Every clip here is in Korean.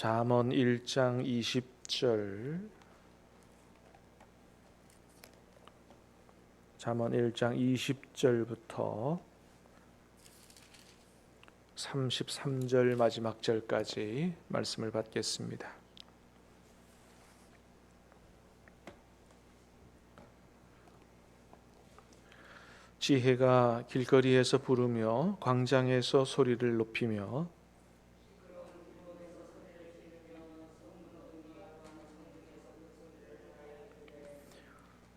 잠언 1장 20절 잠언 1장 20절부터 33절 마지막 절까지 말씀을 받겠습니다. 지혜가 길거리에서 부르며 광장에서 소리를 높이며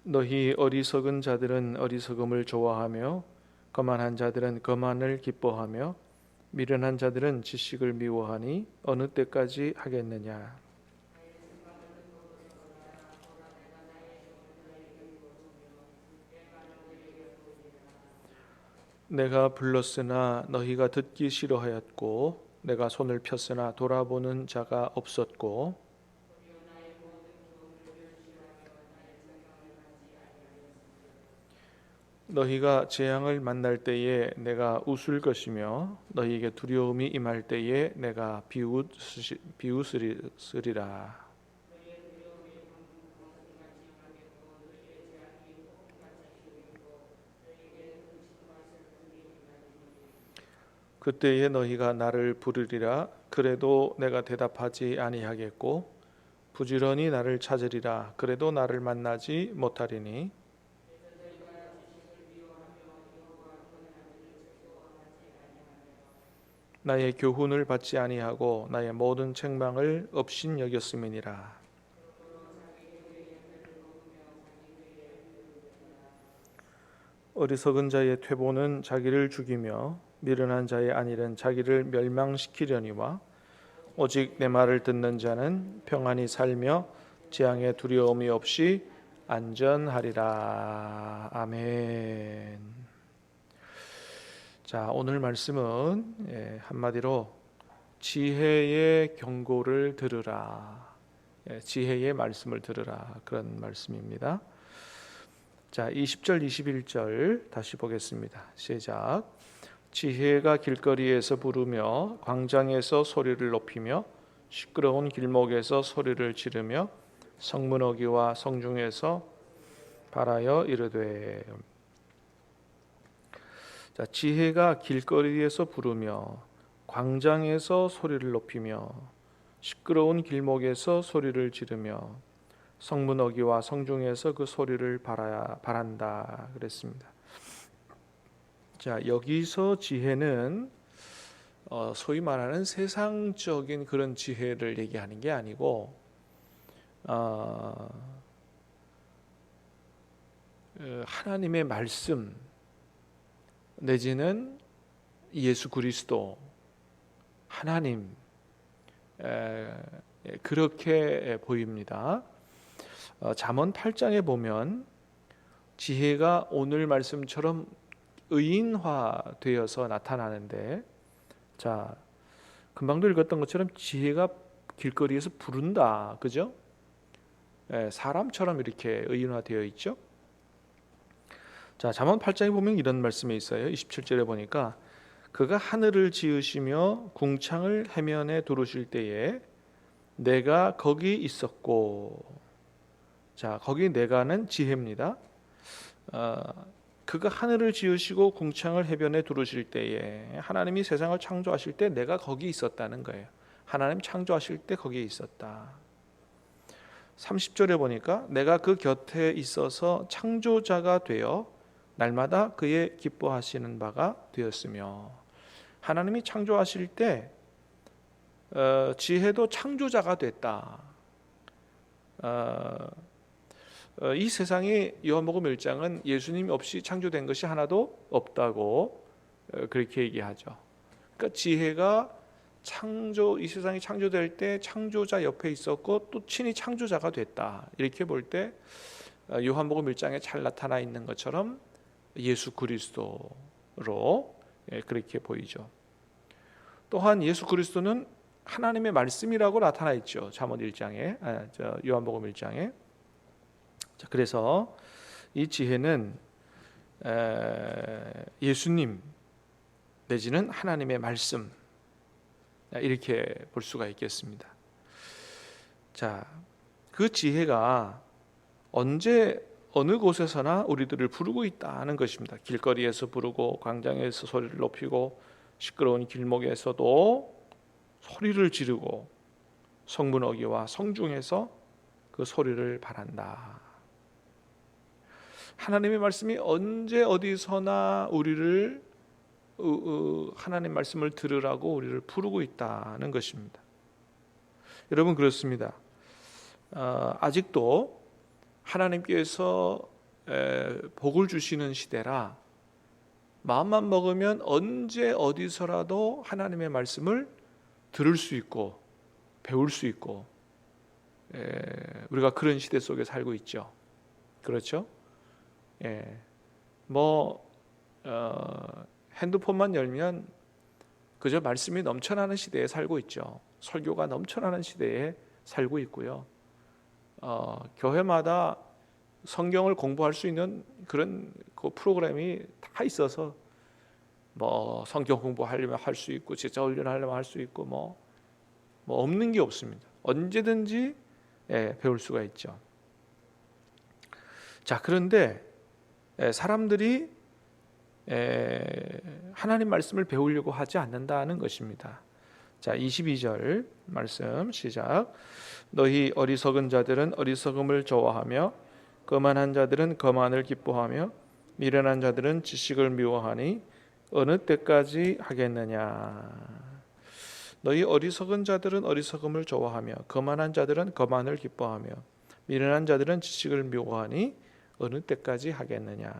너희 어리석은 자들은 어리석음을 좋아하며 거만한 자들은 거만을 기뻐하며 미련한 자들은 지식을 미워하니 어느 때까지 하겠느냐? 내가 불렀으나 너희가 듣기 싫어하였고 내가 손을 폈으나 돌아보는 자가 없었고 너희가 재앙을 만날 때에 내가 웃을 것이며 너희에게 두려움이 임할 때에 내가 비웃으시, 비웃으리라. 그때에 너희가 나를 부르리라. 그래도 내가 대답하지 아니하겠고 부지런히 나를 찾으리라. 그래도 나를 만나지 못하리니 나의 교훈을 받지 아니하고 나의 모든 책망을 업신 여겼음이니라 어리석은 자의 퇴보는 자기를 죽이며 미련한 자의 안일은 자기를 멸망시키려니와 오직 내 말을 듣는 자는 평안히 살며 재앙의 두려움이 없이 안전하리라. 아멘. 자, 오늘 말씀은 예, 한마디로 지혜의 경고를 들으라. 예, 지혜의 말씀을 들으라. 그런 말씀입니다. 자, 20절 21절 다시 보겠습니다. 시작. 지혜가 길거리에서 부르며 광장에서 소리를 높이며 시끄러운 길목에서 소리를 지르며 성문어기와 성중에서 발하여 이르되 자, 지혜가 길거리에서 부르며 광장에서 소리를 높이며 시끄러운 길목에서 소리를 지르며 성문 어기와 성중에서 그 소리를 바라야 바란다 그랬습니다. 자 여기서 지혜는 어, 소위 말하는 세상적인 그런 지혜를 얘기하는 게 아니고 어, 하나님의 말씀 내지는 예수 그리스도 하나님 에, 그렇게 보입니다. 어, 잠언 8장에 보면 지혜가 오늘 말씀처럼 의인화되어서 나타나는데 자 금방도 읽었던 것처럼 지혜가 길거리에서 부른다 그죠? 예, 사람처럼 이렇게 의인화되어 있죠. 자 잠언 8장에 보면 이런 말씀이 있어요. 27절에 보니까 그가 하늘을 지으시며 궁창을 해면에 두르실 때에 내가 거기 있었고 자 거기 내가는 지혜입니다. 어, 그가 하늘을 지으시고 궁창을 해변에 두르실 때에 하나님이 세상을 창조하실 때 내가 거기 있었다는 거예요. 하나님 창조하실 때 거기에 있었다. 30절에 보니까 내가 그 곁에 있어서 창조자가 되어 날마다 그의 기뻐하시는 바가 되었으며 하나님이 창조하실 때 어, 지혜도 창조자가 됐다. 어, 어, 이 세상에 요한복음 1장은 예수님 없이 창조된 것이 하나도 없다고 어, 그렇게 얘기하죠. 그러니까 지혜가 창조 이 세상이 창조될 때 창조자 옆에 있었고 또 친히 창조자가 됐다. 이렇게 볼때 어, 요한복음 1장에 잘 나타나 있는 것처럼 예수 그리스도로 예, 그렇게 보이죠. 또한 예수 그리스도는 하나님의 말씀이라고 나타나 있죠. 잠언 1장에 아, 요한복음 1장에 자, 그래서 이 지혜는 예수님 내지는 하나님의 말씀 이렇게 볼 수가 있겠습니다. 자, 그 지혜가 언제 어느 곳에서나 우리들을 부르고 있다는 것입니다. 길거리에서 부르고 광장에서 소리를 높이고 시끄러운 길목에서도 소리를 지르고 성문 어귀와 성중에서 그 소리를 바란다. 하나님의 말씀이 언제 어디서나 우리를 하나님 말씀을 들으라고 우리를 부르고 있다는 것입니다. 여러분 그렇습니다. 어, 아직도 하나님께서 에, 복을 주시는 시대라 마음만 먹으면 언제 어디서라도 하나님의 말씀을 들을 수 있고 배울 수 있고 에, 우리가 그런 시대 속에 살고 있죠. 그렇죠? 예, 뭐 어, 핸드폰만 열면 그저 말씀이 넘쳐나는 시대에 살고 있죠. 설교가 넘쳐나는 시대에 살고 있고요. 어, 교회마다 성경을 공부할 수 있는 그런 그 프로그램이 다 있어서 뭐 성경 공부하려면 할 수 있고 제자 훈련하려면 할 수 있고 뭐, 뭐 없는 게 없습니다. 언제든지 예, 배울 수가 있죠. 자 그런데 예, 사람들이 예, 하나님 말씀을 배우려고 하지 않는다는 것입니다. 자, 22절 말씀 시작. 너희 어리석은 자들은 어리석음을 좋아하며 거만한 자들은 거만을 기뻐하며 미련한 자들은 지식을 미워하니 어느 때까지 하겠느냐. 너희 어리석은 자들은 어리석음을 좋아하며 거만한 자들은 거만을 기뻐하며 미련한 자들은 지식을 미워하니 어느 때까지 하겠느냐.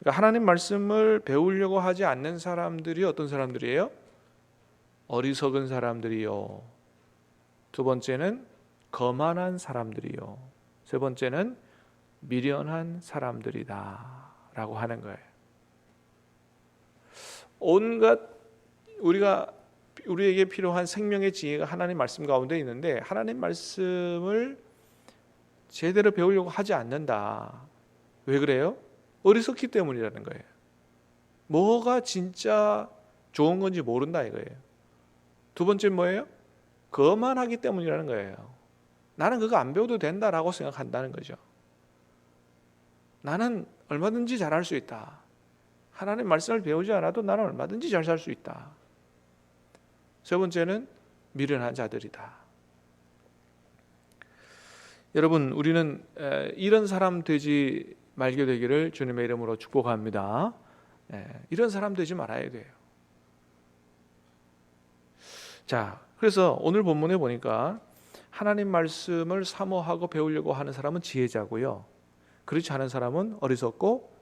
그러니까 하나님 말씀을 배우려고 하지 않는 사람들이 어떤 사람들이에요? 어리석은 사람들이요. 두 번째는 거만한 사람들이요. 세 번째는 미련한 사람들이다 라고 하는 거예요. 온갖 우리가 우리에게 필요한 생명의 지혜가 하나님 말씀 가운데 있는데 하나님 말씀을 제대로 배우려고 하지 않는다. 왜 그래요? 어리석기 때문이라는 거예요. 뭐가 진짜 좋은 건지 모른다 이거예요. 두 번째 뭐예요? 거만하기 때문이라는 거예요. 나는 그거 안 배워도 된다라고 생각한다는 거죠. 나는 얼마든지 잘할 수 있다. 하나님 말씀을 배우지 않아도 나는 얼마든지 잘 살 수 있다. 세 번째는 미련한 자들이다. 여러분, 우리는 이런 사람 되지 말게 되기를 주님의 이름으로 축복합니다. 이런 사람 되지 말아야 돼요. 자, 그래서 오늘 본문에 보니까 하나님 말씀을 사모하고 배우려고 하는 사람은 지혜자고요. 그렇지 않은 사람은 어리석고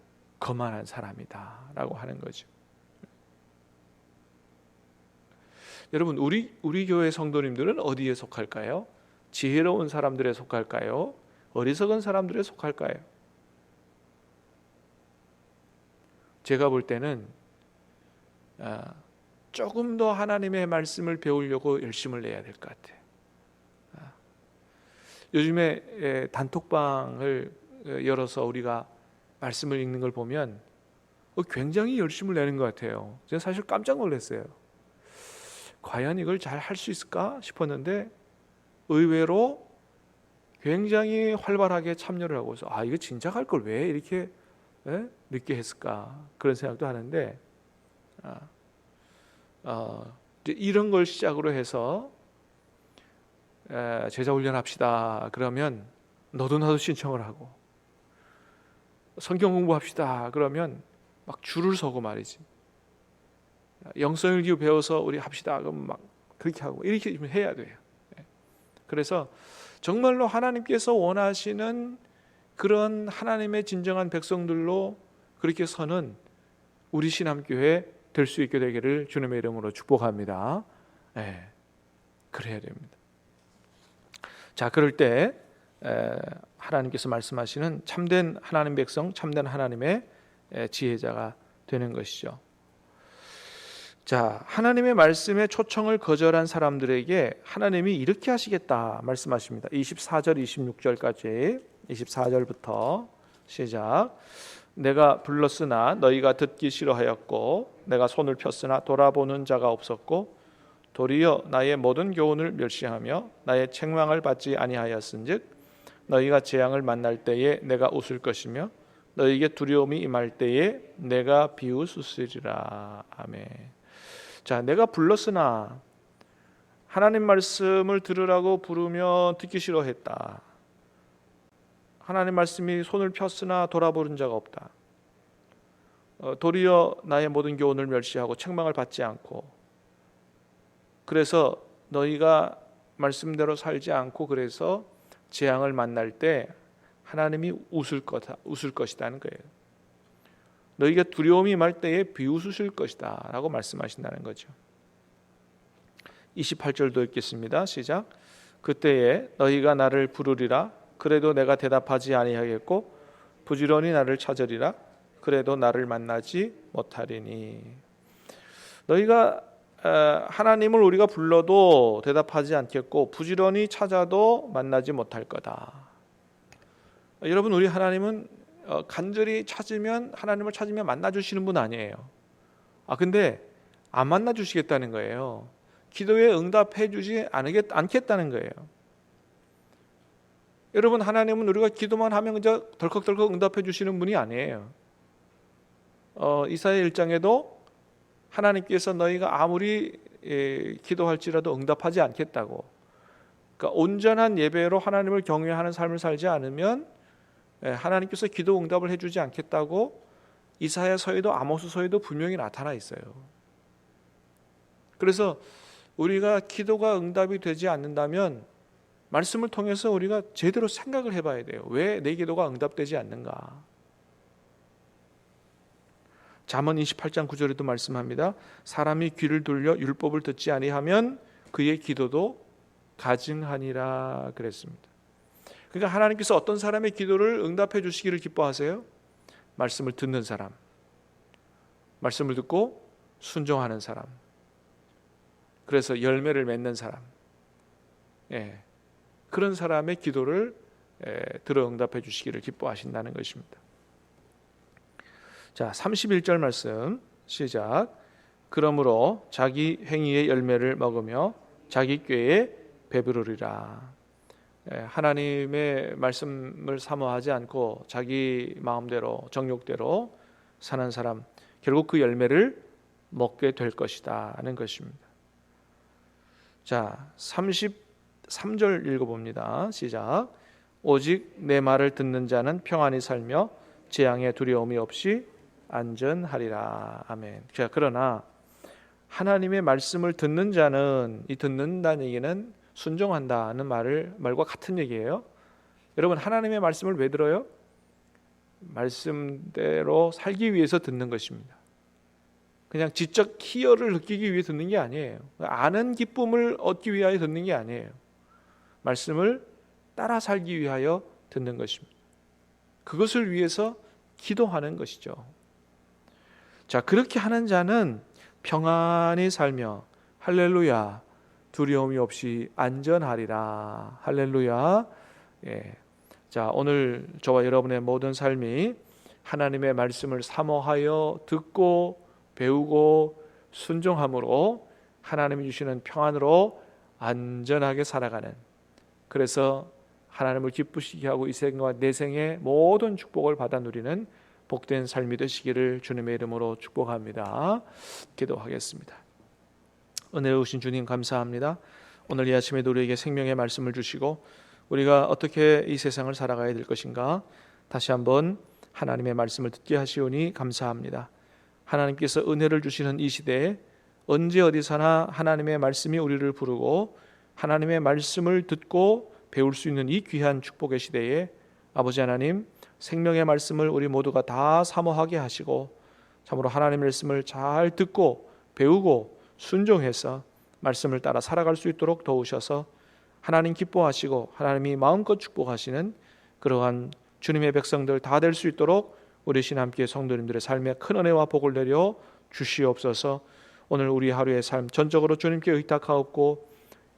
거만한 사람이다라고 하는 거죠. 여러분 우리 우리 교회 성도님들은 어디에 속할까요? 지혜로운 사람들에 속할까요? 어리석은 사람들에 속할까요? 제가 볼 때는 아, 조금 더 하나님의 말씀을 배우려고 열심을 내야 될 것 같아요. 아, 요즘에 단톡방을 열어서 우리가 말씀을 읽는 걸 보면 어, 굉장히 열심을 내는 것 같아요. 제가 사실 깜짝 놀랐어요. 과연 이걸 잘 할 수 있을까 싶었는데 의외로 굉장히 활발하게 참여를 하고 있어. 아 이거 진작 할 걸 왜 이렇게 에? 늦게 했을까 그런 생각도 하는데 아, 어, 이런 걸 시작으로 해서 에, 제자 훈련합시다. 그러면 너도 나도 신청을 하고 성경 공부합시다. 그러면 막 줄을 서고 말이지. 영성일기 배워서 우리 합시다. 그럼 막 그렇게 하고 이렇게 해야 돼요. 예. 그래서 정말로 하나님께서 원하시는 그런 하나님의 진정한 백성들로 그렇게 서는 우리 신함교회 될 수 있게 되기를 주님의 이름으로 축복합니다. 예, 그래야 됩니다. 자, 그럴 때 에, 하나님께서 말씀하시는 참된 하나님 백성, 참된 하나님의 에, 지혜자가 되는 것이죠. 자, 하나님의 말씀에 초청을 거절한 사람들에게 하나님이 이렇게 하시겠다 말씀하십니다. 24절, 26절까지 24절부터 시작. 내가 불렀으나 너희가 듣기 싫어하였고 내가 손을 폈으나 돌아보는 자가 없었고 도리어 나의 모든 교훈을 멸시하며 나의 책망을 받지 아니하였은즉 너희가 재앙을 만날 때에 내가 웃을 것이며 너희에게 두려움이 임할 때에 내가 비웃으리라 아멘. 자, 내가 불렀으나 하나님 말씀을 들으라고 부르면 듣기 싫어했다. 하나님 말씀이 손을 폈으나 돌아보는 자가 없다. 어, 도리어 나의 모든 교훈을 멸시하고 책망을 받지 않고 그래서 너희가 말씀대로 살지 않고 그래서 재앙을 만날 때 하나님이 웃을 거다 웃을 것이다는 거예요. 너희가 두려움이 말 때에 비웃으실 것이다라고 말씀하신다는 거죠. 28절도 읽겠습니다. 시작. 그때에 너희가 나를 부르리라 그래도 내가 대답하지 아니하겠고 부지런히 나를 찾으리라 그래도 나를 만나지 못하리니 너희가 하나님을 우리가 불러도 대답하지 않겠고 부지런히 찾아도 만나지 못할 거다. 여러분 우리 하나님은 어, 간절히 찾으면 하나님을 찾으면 만나 주시는 분 아니에요. 아 근데 안 만나 주시겠다는 거예요. 기도에 응답해 주지 않겠다는 거예요. 여러분 하나님은 우리가 기도만 하면 그저 덜컥덜컥 응답해 주시는 분이 아니에요. 어, 이사야 1장에도 하나님께서 너희가 아무리 예, 기도할지라도 응답하지 않겠다고. 그러니까 온전한 예배로 하나님을 경외하는 삶을 살지 않으면 예, 하나님께서 기도 응답을 해주지 않겠다고 이사야 서에도 아모스 서에도 분명히 나타나 있어요. 그래서 우리가 기도가 응답이 되지 않는다면 말씀을 통해서 우리가 제대로 생각을 해봐야 돼요. 왜 내 기도가 응답되지 않는가? 잠언 28장 9절에도 말씀합니다. 사람이 귀를 돌려 율법을 듣지 아니하면 그의 기도도 가증하니라 그랬습니다. 그러니까 하나님께서 어떤 사람의 기도를 응답해 주시기를 기뻐하세요? 말씀을 듣는 사람. 말씀을 듣고 순종하는 사람. 그래서 열매를 맺는 사람. 예. 그런 사람의 기도를 예, 들어 응답해 주시기를 기뻐하신다는 것입니다. 자, 31절 말씀 시작. 그러므로 자기 행위의 열매를 먹으며 자기 꾀에 배부르리라. 예, 하나님의 말씀을 사모하지 않고 자기 마음대로 정욕대로 사는 사람 결국 그 열매를 먹게 될 것이다 하는 것입니다. 자, 33절 읽어봅니다. 시작. 오직 내 말을 듣는 자는 평안히 살며 재앙의 두려움이 없이 안전하리라. 아멘. 자, 그러나 하나님의 말씀을 듣는 자는 이 듣는다는 얘기는 순종한다는 말을 말과 같은 얘기예요. 여러분 하나님의 말씀을 왜 들어요? 말씀대로 살기 위해서 듣는 것입니다. 그냥 지적 희열을 느끼기 위해 듣는 게 아니에요. 아는 기쁨을 얻기 위하여 듣는 게 아니에요. 말씀을 따라 살기 위하여 듣는 것입니다. 그것을 위해서 기도하는 것이죠. 자, 그렇게 하는 자는 평안히 살며 할렐루야 두려움이 없이 안전하리라. 할렐루야. 예. 자, 오늘 저와 여러분의 모든 삶이 하나님의 말씀을 사모하여 듣고 배우고 순종함으로 하나님이 주시는 평안으로 안전하게 살아가는 그래서 하나님을 기쁘시게 하고 이 생과 내 생의 모든 축복을 받아 누리는 복된 삶이 되시기를 주님의 이름으로 축복합니다. 기도하겠습니다. 은혜로우신 주님 감사합니다. 오늘 이 아침에도 우리에게 생명의 말씀을 주시고 우리가 어떻게 이 세상을 살아가야 될 것인가 다시 한번 하나님의 말씀을 듣게 하시오니 감사합니다. 하나님께서 은혜를 주시는 이 시대에 언제 어디서나 하나님의 말씀이 우리를 부르고 하나님의 말씀을 듣고 배울 수 있는 이 귀한 축복의 시대에 아버지 하나님 생명의 말씀을 우리 모두가 다 사모하게 하시고 참으로 하나님의 말씀을 잘 듣고 배우고 순종해서 말씀을 따라 살아갈 수 있도록 도우셔서 하나님 기뻐하시고 하나님이 마음껏 축복하시는 그러한 주님의 백성들 다 될 수 있도록 우리 신 함께 성도님들의 삶에 큰 은혜와 복을 내려 주시옵소서. 오늘 우리 하루의 삶 전적으로 주님께 의탁하옵고